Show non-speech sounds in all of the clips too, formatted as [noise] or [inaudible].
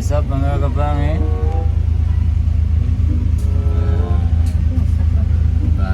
what's up mga kapangin? Diba?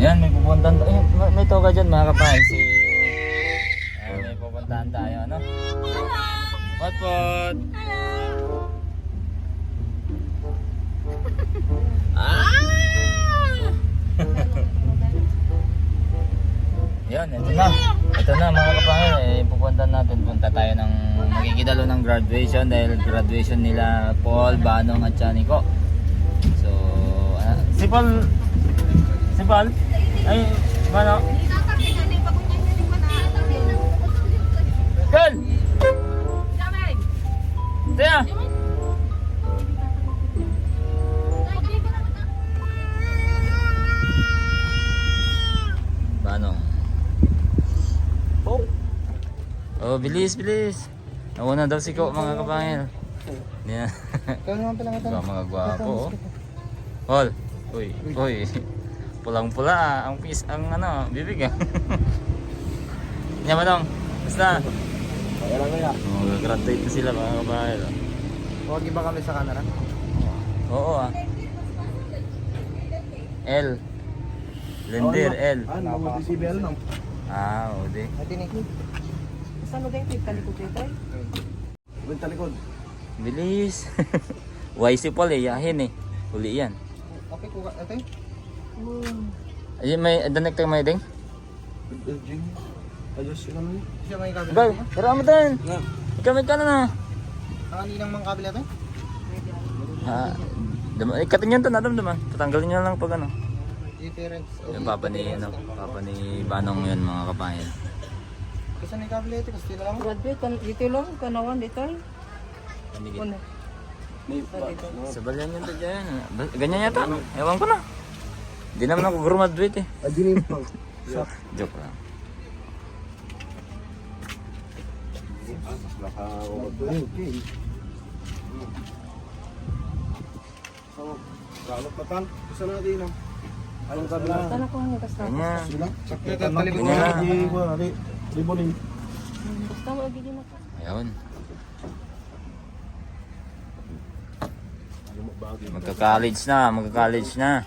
Yan, may pupuntahan tayo. Eh, may, may toga dyan mga kapangin. Si... Ayan, may pupuntahan tayo, ano? Potpot! Ah! Yan, ito na. Ito na mga kapangin, eh, pupunta natin. Punta tayo ng magkikidalo ng graduation dahil graduation nila Paul, Banong at Chaniko. So, ah, si Paul, si Paul, ay, Bano, Girl! Tia! Banong. Oh, bilis, bilis. Nauna daw si Ko, mga kapangil. Na. Ikaw naman pala mga gwapo, oh. Hol. Uy, uy. Pulang-pula ah. Ang pis, ang ano, bibig ah. [laughs] Nya manong. Basta. Kaya lang kaya. Oh, graduate na sila mga kapangil. oh. Huwag iba kami sa camera. Oo ah. L. Lendir, L. Ano, mga decibel no? Ah, o di. Ati ni Saan mo din tip kalikot dito? Ibang talikod. Bilis. [laughs] YC Paul eh, yahin eh. Uli yan. Okay ko ate. Ayun may, danak tayo may ding. Jing. Ayos yun naman. Siya may kabila. Bay, din. Nga. Ikamit ka na na. Ang kaninang mga kabila ate? Ah, dama, ikatin nyo ito, nadam naman. Tatanggalin nyo lang pag ano. Difference. Yung papa ni, ano, papa ni Banong yun mga kapangil. Kasi kabila ate. Kasi lang. Graduate, kan dito lang, kanawan dito. Ano? Sa balyan yun to dyan. Ba- Ganyan yata. Ewan ko na. Hindi naman ako graduate eh. Adinim pa. [laughs] Joke lang. Okay. So, galop pa tan. Gusto natin no. Anong kabila? Sana ko ang kasta. Ganyan. Sila. Sakit ang talikod. Ganyan. Na. Ribonin. Basta mo agigin ako. Ayun. Magka-college na, magka-college na.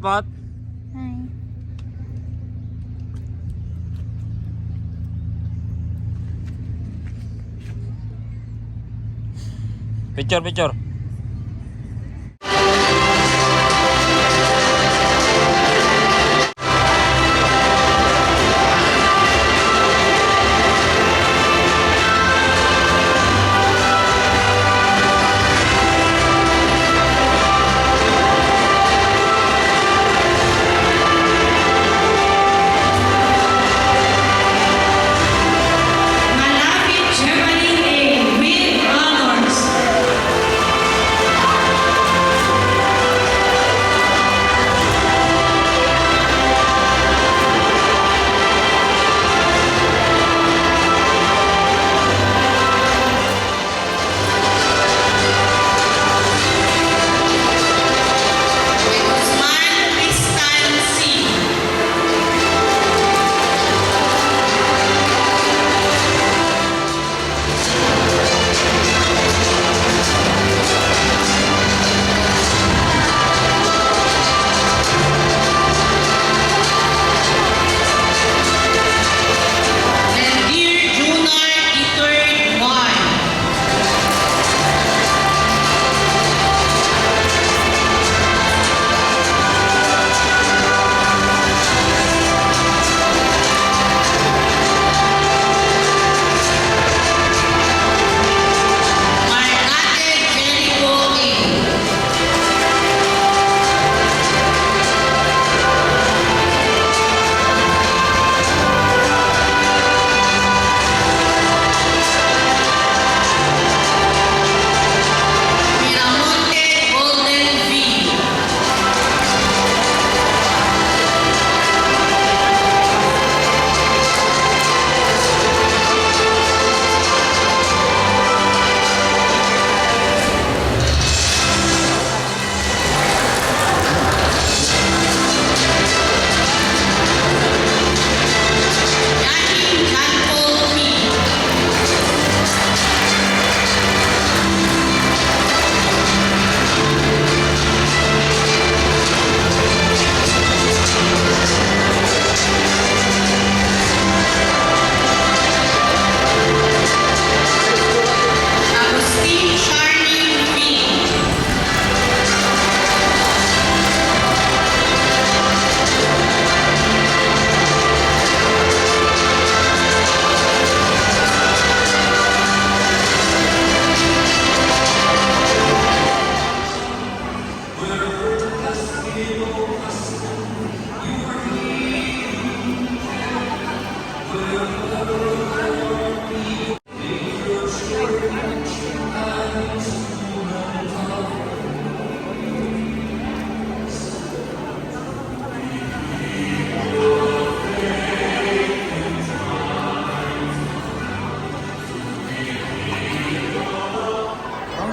Pot pot. Picture, picture.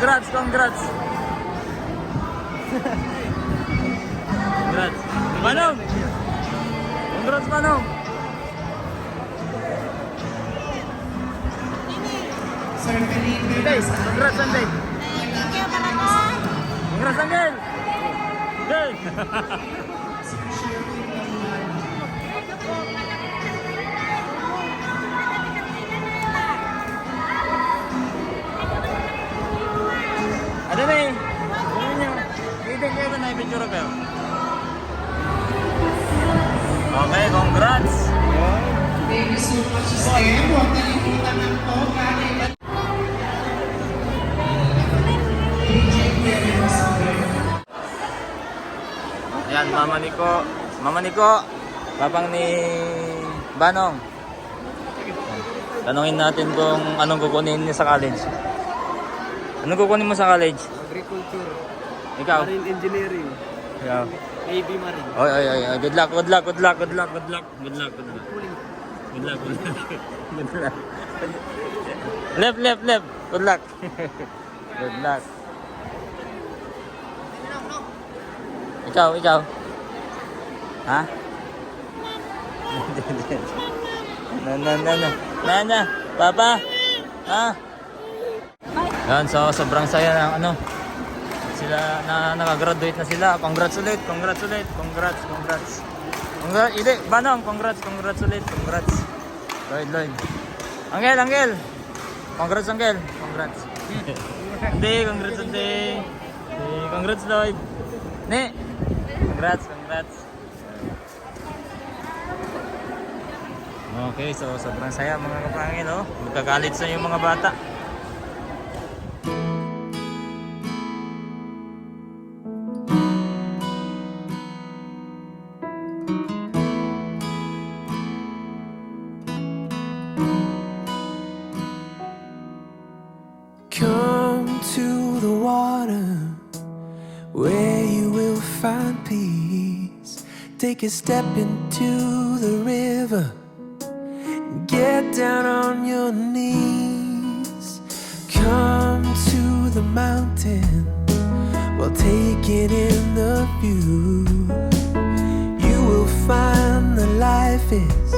Congrats. congrats. Manong! Congrats, Manong! Guys, congrats, Anday! Congrats, Angel! [laughs] Yay! Ayan, Mama Nico. Mama Nico, papang ni Banong. Tanungin natin kung anong kukunin niya sa college. Anong kukunin mo sa college? Agriculture, Ikaw? Marine Engineering, Ikaw? Navy Marine. Oy, oy, oy. Good luck, good luck, good luck, good luck, good luck, good luck, good luck. Good luck, good luck. Good luck. Left, left, left. Good luck. Good luck. Ikaw, ikaw. Ha? na, na, na, na. Na, na. Papa. Ha? Yan, so sobrang saya ng ano. Sila na nakagraduate na sila. Congrats ulit, congrats ulit, congrats, congrats. Congrats, hindi, Banong, congrats, congrats ulit, congrats. Lloyd, Lloyd. Angel, Angel. Congrats, Angel. Congrats. [laughs] Hindi, congrats, hindi. Congrats, Lloyd. Ne. Congrats, congrats. Okay, so sobrang saya mga kapangil, oh. Magkakalit sa yung mga bata. Where you will find peace. Take a step into the river. Get down on your knees. Come to the mountain while taking in the view. You will find that life is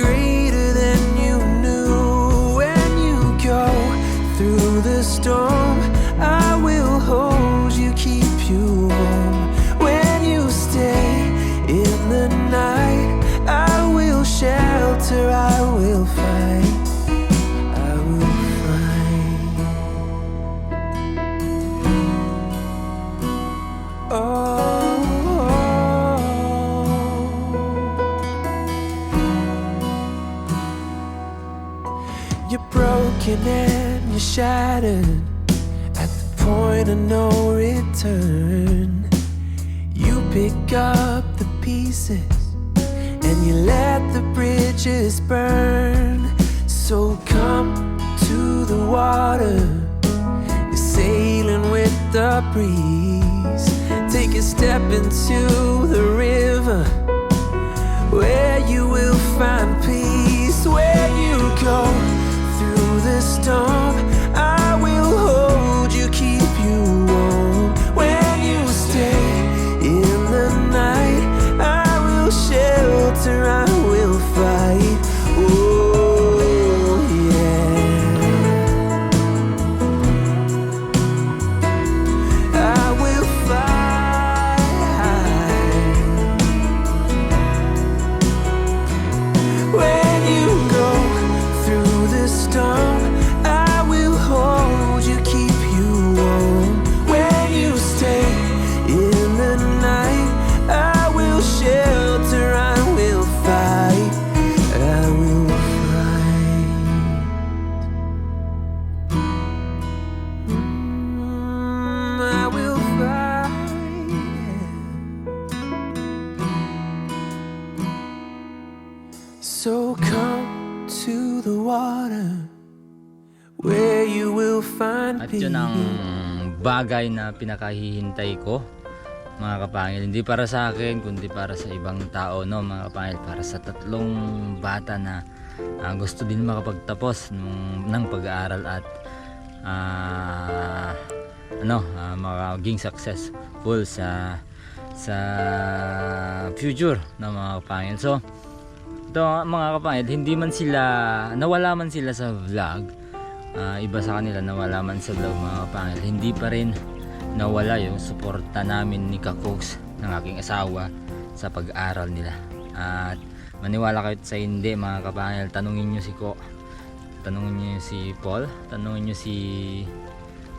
greater than you knew when you go through the storm You're broken and you're shattered at the point of no return. You pick up the pieces and you let the bridges burn. So come to the water, you're sailing with the breeze. Take a step into the river where At yun ang bagay na pinakahihintay ko mga kapangil. Hindi para sa akin, kundi para sa ibang tao, no mga kapangil. Para sa tatlong bata na ah, gusto din makapagtapos ng, ng pag-aaral at ah, ano ah, maging successful sa sa future ng mga kapangil. So, ito mga kapangil, hindi man sila, nawala man sila sa vlog, ah, iba sa kanila nawala man sa vlog mga kapangil, hindi pa rin nawala yung suporta namin ni Kakoks ng aking asawa sa pag-aaral nila. At maniwala kayo sa hindi mga kapangil, tanungin nyo si Ko, tanungin nyo si Paul, tanungin nyo si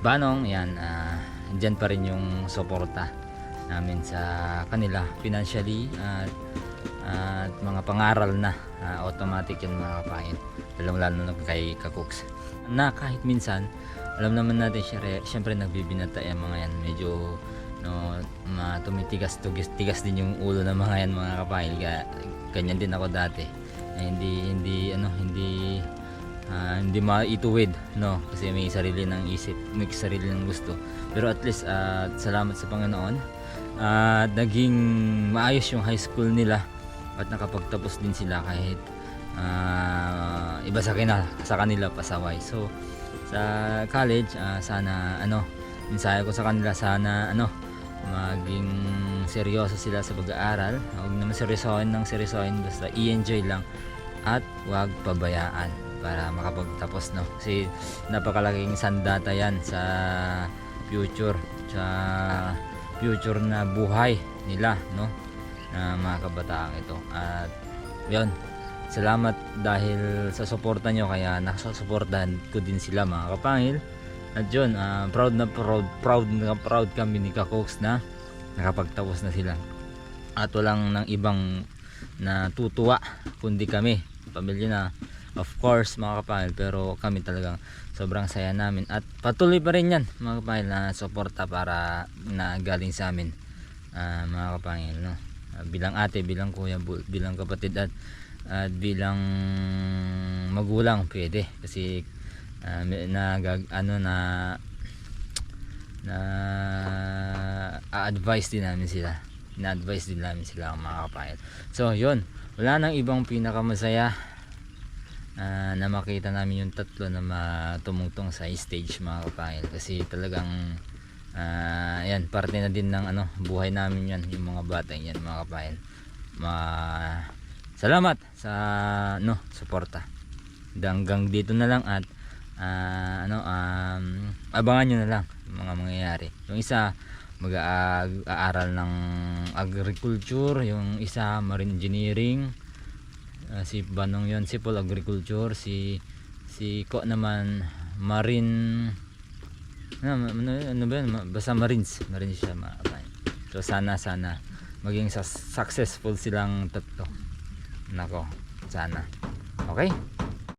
Banong, yan, ah, dyan pa rin yung suporta namin sa kanila financially at at mga pangaral na ah, automatic yun mga kapangil. Lalong lalo na kay Kakuks na kahit minsan alam naman natin syempre, syempre nagbibinata yung mga yan. Medyo no tumitigas tugis tigas din yung ulo ng mga yan mga kapangil kaya ganyan din ako dati. Na hindi hindi ano hindi ah, hindi maituwid no? Kasi may sarili ng isip may sarili ng gusto. Pero at least ah, salamat sa Panginoon. At naging maayos yung high school nila at nakapagtapos din sila kahit ah, iba sa kanila, sa kanila pasaway so sa college ah, sana ano mensahe ko sa kanila sana ano maging seryoso sila sa pag-aaral. Huwag naman seryosohin ng seryosohin basta i-enjoy lang at huwag pabayaan para makapagtapos no? Kasi napakalaking sandata yan sa future sa future na buhay nila no? Na mga kabataan ito. At yon salamat dahil sa suporta nyo kaya nakasuportahan ko din sila mga kapangil. At yun ah, proud na proud proud na proud kami ni Kakoks na nakapagtapos na sila. At walang ng ibang natutuwa kundi kami pamilya na of course mga kapangil. Pero kami talagang sobrang saya namin. At patuloy pa rin yan mga kapangil na suporta para na galing sa amin ah, mga kapangil no? Ah, bilang ate bilang kuya bilang kapatid. At at bilang magulang pwede. Kasi ah, may- na ano na na a-advise din namin sila. Na-advise din namin sila ang mga kapangil so yun. Wala nang ibang pinakamasaya ah, na makita namin yung tatlo na matumungtong sa stage mga kapangil kasi talagang ah, yan parte na din ng ano buhay namin yan yung mga bata yan mga kapangil ma salamat sa no suporta. Hanggang dito na lang at ah, ano um, abangan nyo na lang mga mangyayari. Yung isa mag-aaral ng agriculture yung isa marine engineering. Ah, si Banong yon si Paul agriculture si si Ko naman marine ano, ano, ano ba yun? Basta marines marines siya so sana sana maging successful silang tatlo nako sana. Okay